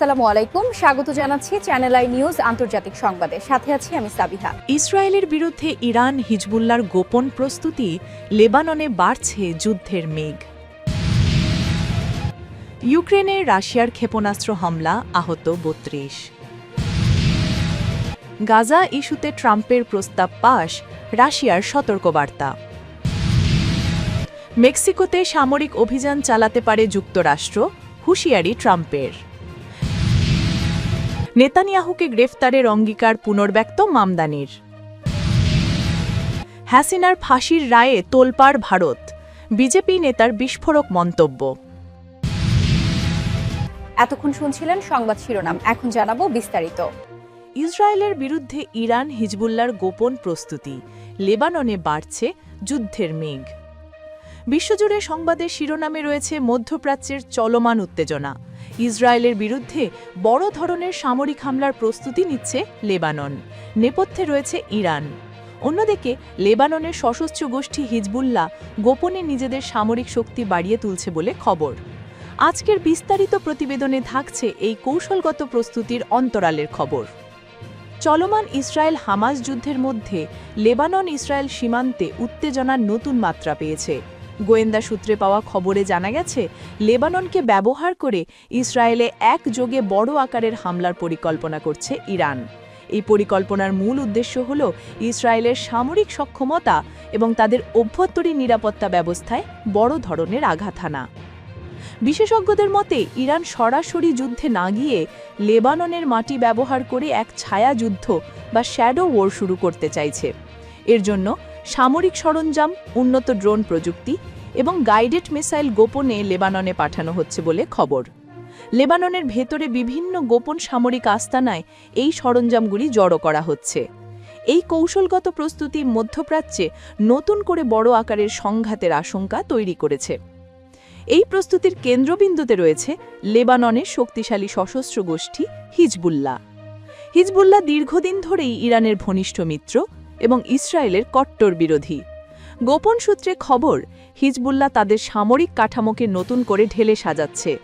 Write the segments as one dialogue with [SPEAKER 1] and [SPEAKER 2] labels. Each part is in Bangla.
[SPEAKER 1] আসসালামু আলাইকুম। স্বাগত জানাচ্ছি চ্যানেল আই নিউজ আন্তর্জাতিক সংবাদে। সাথে আছি আমি সাবিহা।
[SPEAKER 2] ইসরায়েলের বিরুদ্ধে ইরান হিজবুল্লার গোপন প্রস্তুতি, লেবাননে বাড়ছে যুদ্ধের মেঘ। ইউক্রেনে রাশিয়ার ক্ষেপণাস্ত্র হামলা, আহত বত্রিশ। গাজা ইস্যুতে ট্রাম্পের প্রস্তাব পাশ রাশিয়ার সতর্কবার্তা। মেক্সিকোতে সামরিক অভিযান চালাতে পারে যুক্তরাষ্ট্র, হুঁশিয়ারি ট্রাম্পের। নেতানিয়াহুকে গ্রেফতারের অঙ্গীকার পুনর্ব্যক্ত মামদানির। হ্যাসিনার ফাঁসির রায়ে তোলপাড় ভারত বিজেপি নেতার বিস্ফোরক মন্তব্য।
[SPEAKER 1] এতক্ষণ শুনছিলেন সংবাদ শিরোনাম এখন জানাব বিস্তারিত।
[SPEAKER 2] ইসরায়েলের বিরুদ্ধে ইরান হিজবুল্লার গোপন প্রস্তুতি লেবাননে বাড়ছে যুদ্ধের মেঘ। বিশ্বজুড়ে সংবাদের শিরোনামে রয়েছে মধ্যপ্রাচ্যের চলমান উত্তেজনা। ইসরায়েলের বিরুদ্ধে বড় ধরনের সামরিক হামলার প্রস্তুতি নিচ্ছে লেবানন। নেপথ্যে রয়েছে ইরান। অন্যদিকে, লেবাননের সশস্ত্র গোষ্ঠী হিজবুল্লাহ গোপনে নিজেদের সামরিক শক্তি বাড়িয়ে তুলছে বলে খবর। আজকের বিস্তারিত প্রতিবেদনে থাকছে এই কৌশলগত প্রস্তুতির অন্তরালের খবর। চলমান ইসরায়েল হামাস যুদ্ধের মধ্যে লেবানন ইসরায়েল সীমান্তে উত্তেজনার নতুন মাত্রা পেয়েছে। গোয়েন্দা সূত্রে পাওয়া খবরে জানা গেছে, লেবাননকে ব্যবহার করে ইসরায়েলে একযোগে বড় আকারের হামলার পরিকল্পনা করছে ইরান। এই পরিকল্পনার মূল উদ্দেশ্য হল ইসরায়েলের সামরিক সক্ষমতা এবং তাদের অভ্যন্তরীণ নিরাপত্তা ব্যবস্থায় বড় ধরনের আঘাত হানা। বিশেষজ্ঞদের মতে, ইরান সরাসরি যুদ্ধে না গিয়ে লেবাননের মাটি ব্যবহার করে এক ছায়া যুদ্ধ বা শ্যাডো ওয়ার শুরু করতে চাইছে। এর জন্য সামরিক সরঞ্জাম, উন্নত ড্রোন প্রযুক্তি এবং গাইডেড মিসাইল গোপনে লেবাননে পাঠানো হচ্ছে বলে খবর। লেবাননের ভেতরে বিভিন্ন গোপন সামরিক আস্তানায় এই সরঞ্জামগুলি জড়ো করা হচ্ছে। এই কৌশলগত প্রস্তুতি মধ্যপ্রাচ্যে নতুন করে বড় আকারের সংঘাতের আশঙ্কা তৈরি করেছে। এই প্রস্তুতির কেন্দ্রবিন্দুতে রয়েছে লেবাননের শক্তিশালী সশস্ত্র গোষ্ঠী হিজবুল্লাহ। হিজবুল্লাহ দীর্ঘদিন ধরেই ইরানের ঘনিষ্ঠ মিত্র এবং ইসরায়েলের কট্টর বিরোধী। গোপন সূত্রে খবর, হিজবুল্লাহ তাদের সামরিক কাঠামোকে নতুন করে ঢেলে সাজাচ্ছে।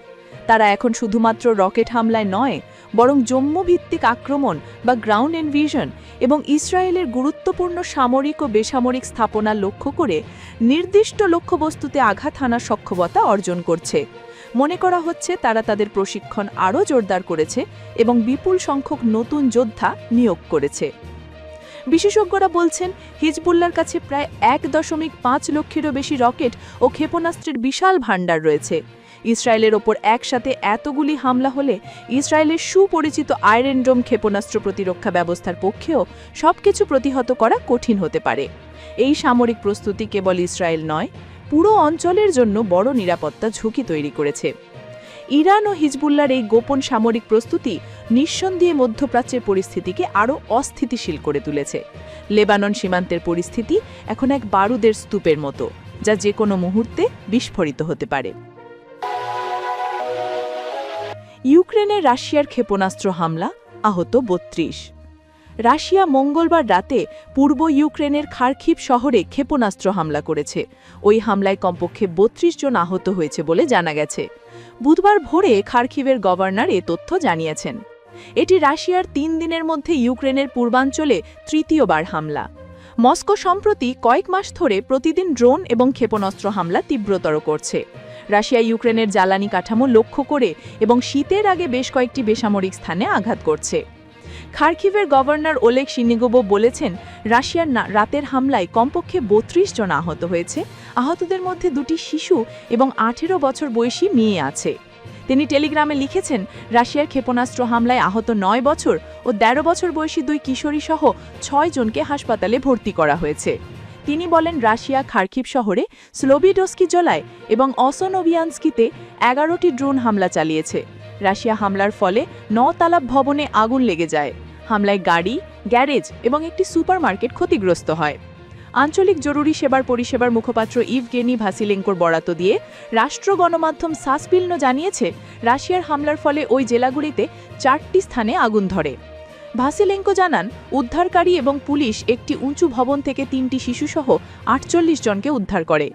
[SPEAKER 2] তারা এখন শুধুমাত্র রকেট হামলায় নয়, বরং জম্মুভিত্তিক আক্রমণ বা গ্রাউন্ড ইনভিশন এবং ইসরায়েলের গুরুত্বপূর্ণ সামরিক ও বেসামরিক স্থাপনা লক্ষ্য করে নির্দিষ্ট লক্ষ্যবস্তুতে আঘাত হানার সক্ষমতা অর্জন করছে। মনে করা হচ্ছে তারা তাদের প্রশিক্ষণ আরও জোরদার করেছে এবং বিপুল সংখ্যক নতুন যোদ্ধা নিয়োগ করেছে। বিশেষজ্ঞরা বলছেন হিজবুল্লার কাছে প্রায় এক দশমিক পাঁচ লক্ষেরও বেশি রকেট ও ক্ষেপণাস্ত্রের বিশাল ভাণ্ডার রয়েছে। ইসরায়েলের ওপর একসাথে এতগুলি হামলা হলে ইসরায়েলের সুপরিচিত আয়রেনডোম ক্ষেপণাস্ত্র প্রতিরক্ষা ব্যবস্থার পক্ষেও সবকিছু প্রতিহত করা কঠিন হতে পারে। এই সামরিক প্রস্তুতি কেবল ইসরায়েল নয়, পুরো অঞ্চলের জন্য বড় নিরাপত্তা ঝুঁকি তৈরি করেছে। ইরান ও হিজবুল্লার এই গোপন সামরিক প্রস্তুতি নিঃসন্দেহে মধ্যপ্রাচ্যের পরিস্থিতিকে আরও অস্থিতিশীল করে তুলেছে। লেবানন সীমান্তের পরিস্থিতি এখন এক বারুদের স্তূপের মতো, যা যে কোনো মুহূর্তে বিস্ফোরিত হতে পারে। ইউক্রেনে রাশিয়ার ক্ষেপণাস্ত্র হামলা, আহত বত্রিশ। রাশিয়া মঙ্গলবার রাতে পূর্ব ইউক্রেনের খারখিভ শহরে ক্ষেপণাস্ত্র হামলা করেছে। ওই হামলায় কমপক্ষে বত্রিশ জন আহত হয়েছে বলে জানা গেছে। বুধবার ভোরে খার্কিভের গভর্নর এ তথ্য জানিয়েছেন। এটি রাশিয়ার তিন দিনের মধ্যে ইউক্রেনের পূর্বাঞ্চলে তৃতীয়বার হামলা। মস্কো সম্প্রতি কয়েক মাস ধরে প্রতিদিন ড্রোন এবং ক্ষেপণাস্ত্র হামলা তীব্রতর করছে। রাশিয়া ইউক্রেনের জ্বালানি কাঠামো লক্ষ্য করে এবং শীতের আগে বেশ কয়েকটি বেসামরিক স্থানে আঘাত করছে। খারকিভের গভর্নর ওলেক সিনিগোবো বলেছেন, রাশিয়ার রাতের হামলায় কমপক্ষে বত্রিশ জন আহত হয়েছে। আহতদের মধ্যে দুটি শিশু এবং আঠেরো বছর বয়সী মেয়ে আছে। তিনি টেলিগ্রামে লিখেছেন, রাশিয়ার ক্ষেপণাস্ত্র হামলায় আহত নয় বছর ও ১৩ বছর বয়সী দুই কিশোরী সহ ছয় জনকে হাসপাতালে ভর্তি করা হয়েছে। তিনি বলেন, রাশিয়া খার্কিভ শহরে স্লোবিডস্কি জলায় এবং অসনোভিয়ানস্কিতে এগারোটি ড্রোন হামলা চালিয়েছে। রাশিয়া হামলার ফলে ন তালাব ভবনে আগুন লেগে যায়। হামলায় গাড়ি, গ্যারেজ এবং একটি সুপারমার্কেট ক্ষতিগ্রস্ত হয়। আঞ্চলিক জরুরি সেবার পরিষেবার মুখপাত্র ইভগেনি ভাসিলেঙ্কোর বরাত দিয়ে রাষ্ট্র গণমাধ্যম সাসপিল্ন জানিয়েছে, রাশিয়ার হামলার ফলে ওই জেলাগুলিতে চারটি স্থানে আগুন ধরে। ভাসিলেঙ্কো জানান, উদ্ধারকারী এবং পুলিশ একটি উঁচু ভবন থেকে তিনটি শিশুসহ আটচল্লিশ জনকে উদ্ধার করে।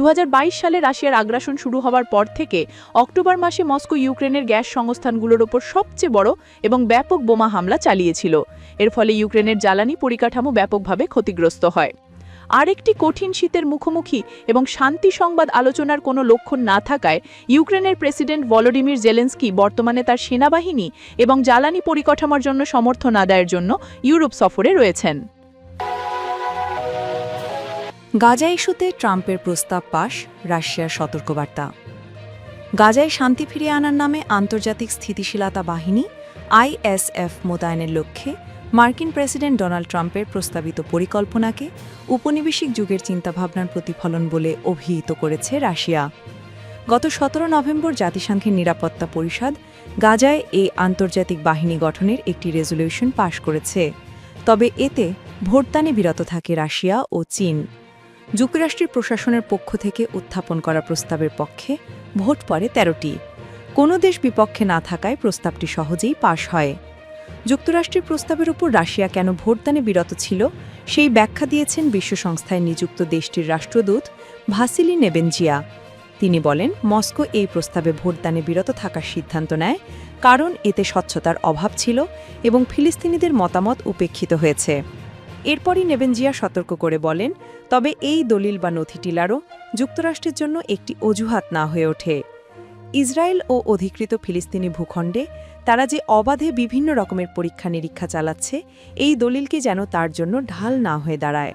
[SPEAKER 3] দু হাজার বাইশ সালে রাশিয়ার আগ্রাসন শুরু হওয়ার পর থেকে অক্টোবর মাসে মস্কো ইউক্রেনের গ্যাস সংস্থানগুলোর ওপর সবচেয়ে বড় এবং ব্যাপক বোমা হামলা চালিয়েছিল। এর ফলে ইউক্রেনের জ্বালানি পরিকাঠামো ব্যাপকভাবে ক্ষতিগ্রস্ত হয়। আরেকটি কঠিন শীতের মুখোমুখি এবং শান্তি সংবাদ আলোচনার কোনো লক্ষণ না থাকায় ইউক্রেনের প্রেসিডেন্ট ভলোডিমির জেলেন্সকি বর্তমানে তার সেনাবাহিনী এবং জ্বালানি পরিকাঠামোর জন্য সমর্থন আদায়ের জন্য ইউরোপ সফরে রয়েছেন।
[SPEAKER 2] গাজা ইস্যুতে ট্রাম্পের প্রস্তাব পাশ রাশিয়ার সতর্কবার্তা। গাজায় শান্তি ফিরিয়ে আনার নামে আন্তর্জাতিক স্থিতিশীলতা বাহিনী আইএসএফ মোতায়েনের লক্ষ্যে মার্কিন প্রেসিডেন্ট ডোনাল্ড ট্রাম্পের প্রস্তাবিত পরিকল্পনাকে উপনিবেশিক যুগের চিন্তাভাবনার প্রতিফলন বলে অভিহিত করেছে রাশিয়া। গত সতেরো নভেম্বর জাতিসংঘের নিরাপত্তা পরিষদ গাজায় এই আন্তর্জাতিক বাহিনী গঠনের একটি রেজলিউশন পাশ করেছে। তবে এতে ভোটদানে বিরত থাকে রাশিয়া ও চীন। যুক্তরাষ্ট্রের প্রশাসনের পক্ষ থেকে উত্থাপন করা প্রস্তাবের পক্ষে ভোট পড়ে তেরোটি। কোনো দেশ বিপক্ষে না থাকায় প্রস্তাবটি সহজেই পাশ হয়। যুক্তরাষ্ট্রের প্রস্তাবের উপর রাশিয়া কেন ভোটদানে বিরত ছিল, সেই ব্যাখ্যা দিয়েছেন বিশ্ব সংস্থায় নিযুক্ত দেশটির রাষ্ট্রদূত ভাসিলি নেবেনজিয়া। তিনি বলেন, মস্কো এই প্রস্তাবে ভোটদানে বিরত থাকার সিদ্ধান্ত নেয়, কারণ এতে স্বচ্ছতার অভাব ছিল এবং ফিলিস্তিনিদের মতামত উপেক্ষিত হয়েছে। এরপরই নেবেনজিয়া সতর্ক করে বলেন, তবে এই দলিল বা নথিটিলারও যুক্তরাষ্ট্রের জন্য একটি অজুহাত না হয়ে ওঠে। ইসরায়েল ও অধিকৃত ফিলিস্তিনি ভূখণ্ডে তারা যে অবাধে বিভিন্ন রকমের পরীক্ষা নিরীক্ষা চালাচ্ছে, এই দলিলকে যেন তার জন্য ঢাল না হয়ে দাঁড়ায়।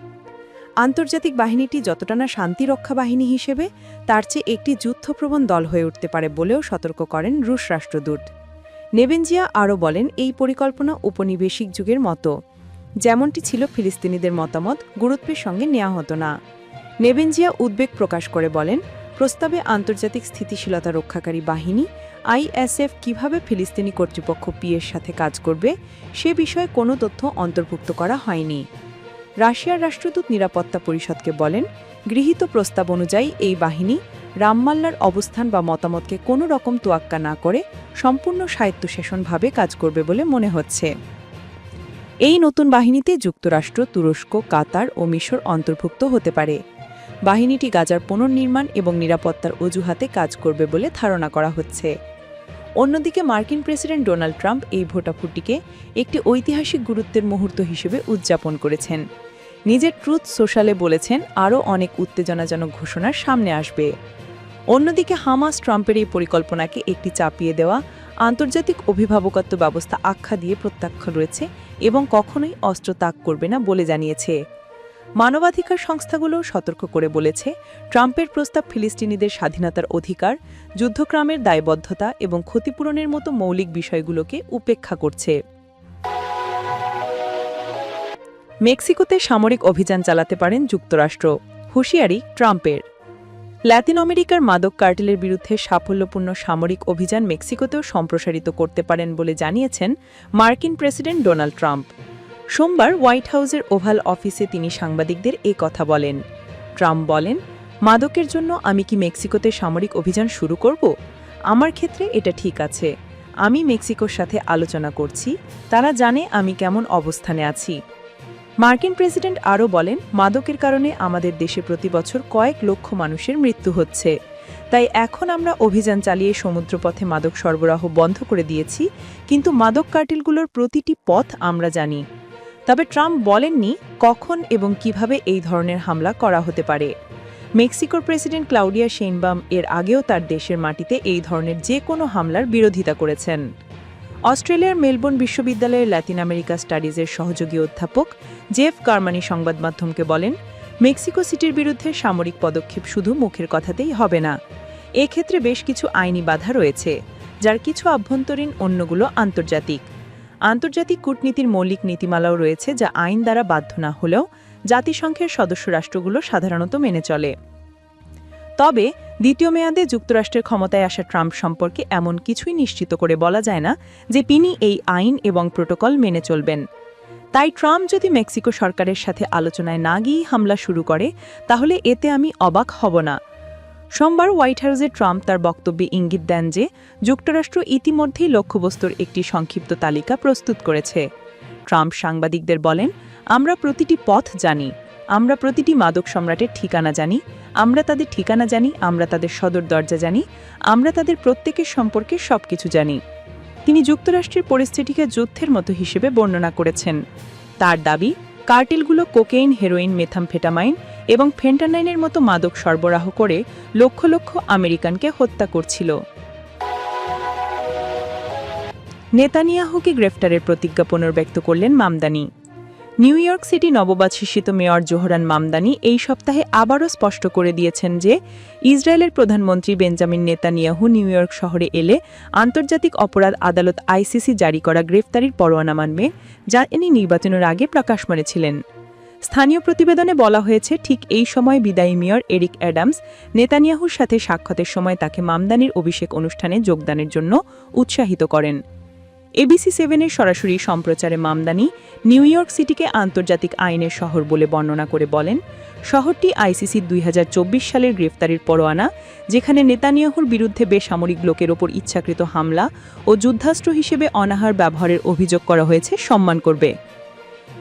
[SPEAKER 2] আন্তর্জাতিক বাহিনীটি যতটা না শান্তিরক্ষা বাহিনী হিসেবে, তার চেয়ে একটি যুদ্ধপ্রবণ দল হয়ে উঠতে পারে বলেও সতর্ক করেন রুশ রাষ্ট্রদূত। নেবেনজিয়া আরও বলেন, এই পরিকল্পনা উপনিবেশিক যুগের মতো। যেমনটি ছিল ফিলিস্তিনিদের মতামত, গুরুত্বের সঙ্গে নেওয়া হতো না। নেবেনজিয়া উদ্বেগ প্রকাশ করে বলেন, প্রস্তাবে আন্তর্জাতিক স্থিতিশীলতা রক্ষাকারী বাহিনী, আইএসএফ কীভাবে ফিলিস্তিনি কর্তৃপক্ষ পিএর সাথে কাজ করবে, সে বিষয়ে কোনো তথ্য অন্তর্ভুক্ত করা হয়নি। রাশিয়ার রাষ্ট্রদূত নিরাপত্তা পরিষদকে বলেন, গৃহীত প্রস্তাব অনুযায়ী এই বাহিনী রামমাল্লার অবস্থান বা মতামতকে কোনো রকম তোয়াক্কা না করে সম্পূর্ণ স্বায়ত্তশাসনভাবে কাজ করবে বলে মনে হচ্ছে। এই নতুন বাহিনীতে যুক্তরাষ্ট্র, তুরস্ক, কাতার ও মিশর অন্তর্ভুক্ত হতে পারে। বাহিনীটি গাজার পুনর্নির্মাণ এবং নিরাপত্তার অজুহাতে কাজ করবে বলে ধারণা করা হচ্ছে। অন্যদিকে মার্কিন প্রেসিডেন্ট ডোনাল্ড ট্রাম্প এই ভোটাভুটিকে একটি ঐতিহাসিক গুরুত্বের মুহূর্ত হিসেবে উদযাপন করেছেন। নিজের ট্রুথ সোশ্যালে বলেছেন, আরও অনেক উত্তেজনাজনক ঘোষণার সামনে আসবে। অন্যদিকে হামাস ট্রাম্পের এই পরিকল্পনাকে একটি চাপিয়ে দেওয়া, আন্তর্জাতিক অভিভাবকত্ব ব্যবস্থা আখ্যা দিয়ে প্রত্যাখ্যান রয়েছে এবং কখনোই অস্ত্র ত্যাগ করবে না বলে জানিয়েছে। মানবাধিকার সংস্থাগুলো সতর্ক করে বলেছে, ট্রাম্পের প্রস্তাব ফিলিস্তিনিদের স্বাধীনতার অধিকার, যুদ্ধক্রামের দায়বদ্ধতা এবং ক্ষতিপূরণের মতো মৌলিক বিষয়গুলোকে উপেক্ষা করছে। মেক্সিকোতে সামরিক অভিযান চালাতে পারেন যুক্তরাষ্ট্র। হুঁশিয়ারি, ট্রাম্পের। ল্যাতিন আমেরিকার মাদক কার্টেলের বিরুদ্ধে সাফল্যপূর্ণ সামরিক অভিযান মেক্সিকোতেও সম্প্রসারিত করতে পারেন বলে জানিয়েছেন মার্কিন প্রেসিডেন্ট ডোনাল্ড ট্রাম্প। সোমবার হোয়াইট হাউসের ওভাল অফিসে তিনি সাংবাদিকদের এ কথা বলেন। ট্রাম্প বলেন, মাদকের জন্য আমি কি মেক্সিকোতে সামরিক অভিযান শুরু করব? আমার ক্ষেত্রে এটা ঠিক আছে। আমি মেক্সিকোর সাথে আলোচনা করছি। তারা জানে আমি কেমন অবস্থানে আছি। মার্কিন প্রেসিডেন্ট আরও বলেন, মাদকের কারণে আমাদের দেশে প্রতি বছর কয়েক লক্ষ মানুষের মৃত্যু হচ্ছে। তাই এখন আমরা অভিযান চালিয়ে সমুদ্রপথে মাদক সরবরাহ বন্ধ করে দিয়েছি, কিন্তু মাদক কার্টেলগুলোর প্রতিটি পথ আমরা জানি। তবে ট্রাম্প বলেননি কখন এবং কীভাবে এই ধরনের হামলা করা হতে পারে। মেক্সিকোর প্রেসিডেন্ট ক্লাউডিয়া শেইনবাম এর আগেও তার দেশের মাটিতে এই ধরনের যে কোনো হামলার বিরোধিতা করেছেন। অস্ট্রেলিয়ার মেলবোর্ন বিশ্ববিদ্যালয়ের ল্যাতিন আমেরিকা স্টাডিজের সহযোগী অধ্যাপক জেফ কারমানি সংবাদ মাধ্যমকে বলেন, মেক্সিকো সিটির বিরুদ্ধে সামরিক পদক্ষেপ শুধু মুখের কথাতেই হবে না। এক্ষেত্রে বেশ কিছু আইনি বাধা রয়েছে, যার কিছু আভ্যন্তরীণ অন্যগুলো আন্তর্জাতিক। আন্তর্জাতিক কূটনীতির মৌলিক নীতিমালাও রয়েছে যা আইন দ্বারা বাধ্য না হলেও জাতিসংঘের সদস্য রাষ্ট্রগুলো সাধারণত মেনে চলে। তবে দ্বিতীয় মেয়াদে যুক্তরাষ্ট্রের ক্ষমতায় আসা ট্রাম্প সম্পর্কে এমন কিছুই নিশ্চিত করে বলা যায় না যে তিনি এই আইন এবং প্রোটোকল মেনে চলবেন। তাই ট্রাম্প যদি মেক্সিকো সরকারের সাথে আলোচনায় না গিয়েই হামলা শুরু করে, তাহলে এতে আমি অবাক হব না। সোমবার হোয়াইট হাউসে ট্রাম্প তার বক্তব্যে ইঙ্গিত দেন যে, যুক্তরাষ্ট্র ইতিমধ্যেই লক্ষ্যবস্তুর একটি সংক্ষিপ্ত তালিকা প্রস্তুত করেছে। ট্রাম্প সাংবাদিকদের বলেন, আমরা প্রতিটি পথ জানি, আমরা প্রতিটি মাদক সম্রাটের ঠিকানা জানি আমরা তাদের ঠিকানা জানি, আমরা তাদের সদর দরজা জানি, আমরা তাদের প্রত্যেকের সম্পর্কে সব কিছু জানি। তিনি যুক্তরাষ্ট্রের পরিস্থিতিকে যুদ্ধের মতো হিসেবে বর্ণনা করেছেন। তার দাবি, কার্টেলগুলো কোকেইন, হেরোইন, মেথামফেটামাইন এবং ফেন্টানাইনের মতো মাদক সরবরাহ করে লক্ষ লক্ষ আমেরিকানকে হত্যা করছিল। নেতানিয়াহুকে গ্রেফতারের প্রতিজ্ঞা পুনর্ব্যক্ত করলেন মামদানি। নিউ ইয়র্ক সিটি নববাদশিষিত মেয়র জোহরান মামদানি এই সপ্তাহে আবারও স্পষ্ট করে দিয়েছেন যে, ইসরায়েলের প্রধানমন্ত্রী বেঞ্জামিন নেতানিয়াহু নিউ ইয়র্ক শহরে এলে আন্তর্জাতিক অপরাধ আদালত আইসিসি জারি করা গ্রেফতারির পরোয়ানা মানবে, যা ইনি নির্বাচনের আগে প্রকাশ করেছিলেন স্থানীয় প্রতিবেদনে বলা হয়েছে, ঠিক এই সময় বিদায়ী মেয়র এরিক অ্যাডামস নেতানিয়াহুর সাথে সাক্ষাতের সময় তাকে মামদানির অভিষেক অনুষ্ঠানে যোগদানের জন্য উৎসাহিত করেন। এবিসি সেভেনের সরাসরি সম্প্রচারে মামদানি, নিউ ইয়র্ক সিটিকে আন্তর্জাতিক আইনের শহর বলে বর্ণনা করে বলেন, শহরটি আইসিসি দুই সালের গ্রেফতারির পরোয়ানা, যেখানে নেতানিয়াহুর বিরুদ্ধে বেসামরিক লোকের ওপর ইচ্ছাকৃত হামলা ও যুদ্ধাস্ত্র হিসেবে অনাহার ব্যবহারের অভিযোগ করা হয়েছে সম্মান করবে।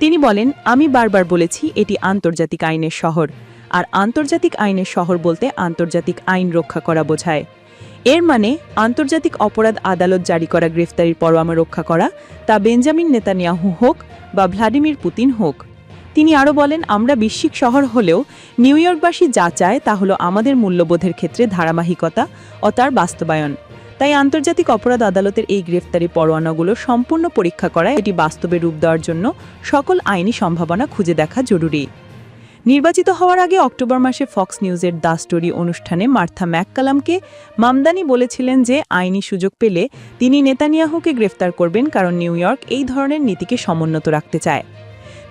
[SPEAKER 2] তিনি বলেন, আমি বারবার বলেছি, এটি আন্তর্জাতিক আইনের শহর। আর আন্তর্জাতিক আইনের শহর বলতে আন্তর্জাতিক আইন রক্ষা করা বোঝায়। এর মানে আন্তর্জাতিক অপরাধ আদালত জারি করা গ্রেফতারির পরোয়ানা রক্ষা করা, তা বেঞ্জামিন নেতানিয়াহু হোক বা ভ্লাদিমির পুতিন হোক। তিনি আরও বলেন, আমরা বিশ্বিক শহর হলেও নিউ ইয়র্কবাসী যা চায় তা হলো আমাদের মূল্যবোধের ক্ষেত্রে ধারাবাহিকতা ও তার বাস্তবায়ন। তাই আন্তর্জাতিক অপরাধ আদালতের এই গ্রেফতারি পরোয়ানাগুলো সম্পূর্ণ পরীক্ষা করায় এটি বাস্তবে রূপ দেওয়ার জন্য সকল আইনি সম্ভাবনা খুঁজে দেখা জরুরি। নির্বাচিত হওয়ার আগে অক্টোবর মাসে ফক্স নিউজের দ্য স্টোরি অনুষ্ঠানে মার্থা ম্যাককালামকে মামদানি বলেছিলেন যে আইনি সুযোগ পেলে তিনি নেতানিয়াহুকে গ্রেফতার করবেন কারণ নিউ ইয়র্ক এই ধরনের নীতিকে সমুন্নত রাখতে চায়।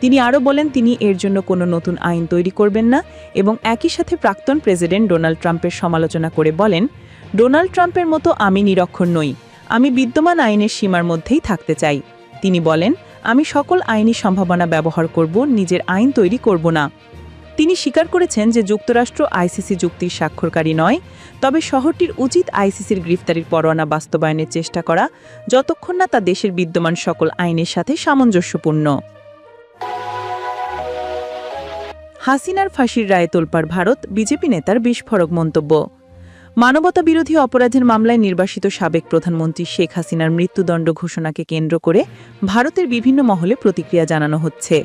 [SPEAKER 2] তিনি আরও বলেন, তিনি এর জন্য কোনো নতুন আইন তৈরি করবেন না। এবং একই সাথে প্রাক্তন প্রেসিডেন্ট ডোনাল্ড ট্রাম্পের সমালোচনা করে বলেন, ডোনাল্ড ট্রাম্পের মতো আমি নিরক্ষর নই। আমি বিদ্যমান আইনের সীমার মধ্যেই থাকতে চাই। তিনি বলেন, আমি সকল আইনি সম্ভাবনা ব্যবহার করব, নিজের আইন তৈরি করব না। তিনি স্বীকার করেছেন যে যুক্তরাষ্ট্র আইসিসি চুক্তির স্বাক্ষরকারী নয়, তবে শহরটির উচিত আইসিসির গ্রেফতারির পরোয়ানা বাস্তবায়নের চেষ্টা করা, যতক্ষণ না তা দেশের বিদ্যমান সকল আইনের সাথে সামঞ্জস্যপূর্ণ। হাসিনার ফাঁসির রায়ে তোলপাড় ভারত, বিজেপি নেতার বিস্ফোরক মন্তব্য। মানবতা বিরোধী অপরাধের মামলায় নির্বাসিত সাবেক প্রধানমন্ত্রী শেখ হাসিনার মৃত্যুদণ্ড ঘোষণাকে কেন্দ্র করে ভারতের বিভিন্ন মহলে প্রতিক্রিয়া জানানো হচ্ছে।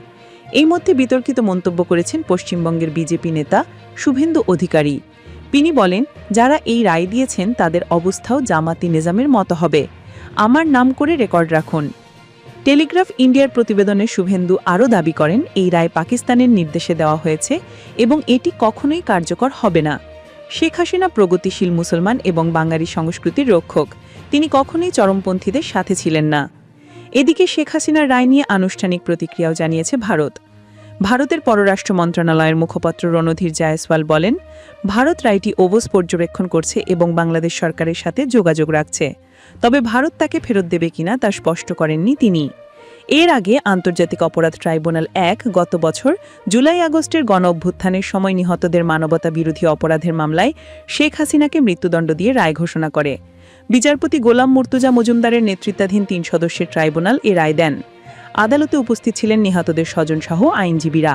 [SPEAKER 2] এই মধ্যে বিতর্কিত মন্তব্য করেছেন পশ্চিমবঙ্গের বিজেপি নেতা শুভেন্দু অধিকারী। তিনি বলেন, যারা এই রায় দিয়েছেন, তাদের অবস্থাও জামাতি নিজামের মতো হবে। আমার নাম করে রেকর্ড রাখুন। টেলিগ্রাফ ইন্ডিয়ার প্রতিবেদনে শুভেন্দু আরও দাবি করেন, এই রায় পাকিস্তানের নির্দেশে দেওয়া হয়েছে এবং এটি কখনোই কার্যকর হবে না। শেখ হাসিনা প্রগতিশীল মুসলমান এবং বাঙালি সংস্কৃতির রক্ষক। তিনি কখনোই চরমপন্থীদের সাথে ছিলেন না। এদিকে শেখ হাসিনার রায় নিয়ে আনুষ্ঠানিক প্রতিক্রিয়াও জানিয়েছে ভারত। ভারতের পররাষ্ট্র মন্ত্রণালয়ের মুখপাত্র রণধীর জায়সওয়াল বলেন, ভারত রায়টি ওবস পর্যবেক্ষণ করছে এবং বাংলাদেশ সরকারের সাথে যোগাযোগ রাখছে। তবে ভারত তাকে ফেরত দেবে কিনা তা স্পষ্ট করেননি তিনি। এর আগে আন্তর্জাতিক অপরাধ ট্রাইব্যুনাল এক গত বছর জুলাই আগস্টের গণ অভ্যুত্থানের সময় নিহতদের মানবতা বিরোধী অপরাধের মামলায় শেখ হাসিনাকে মৃত্যুদণ্ড দিয়ে রায় ঘোষণা করে। বিচারপতি গোলাম মুর্তুজা মজুমদারের নেতৃত্বাধীন তিন সদস্যের ট্রাইব্যুনাল এ রায় দেন। আদালতে উপস্থিত ছিলেন নিহতদের স্বজনসহ আইনজীবীরা।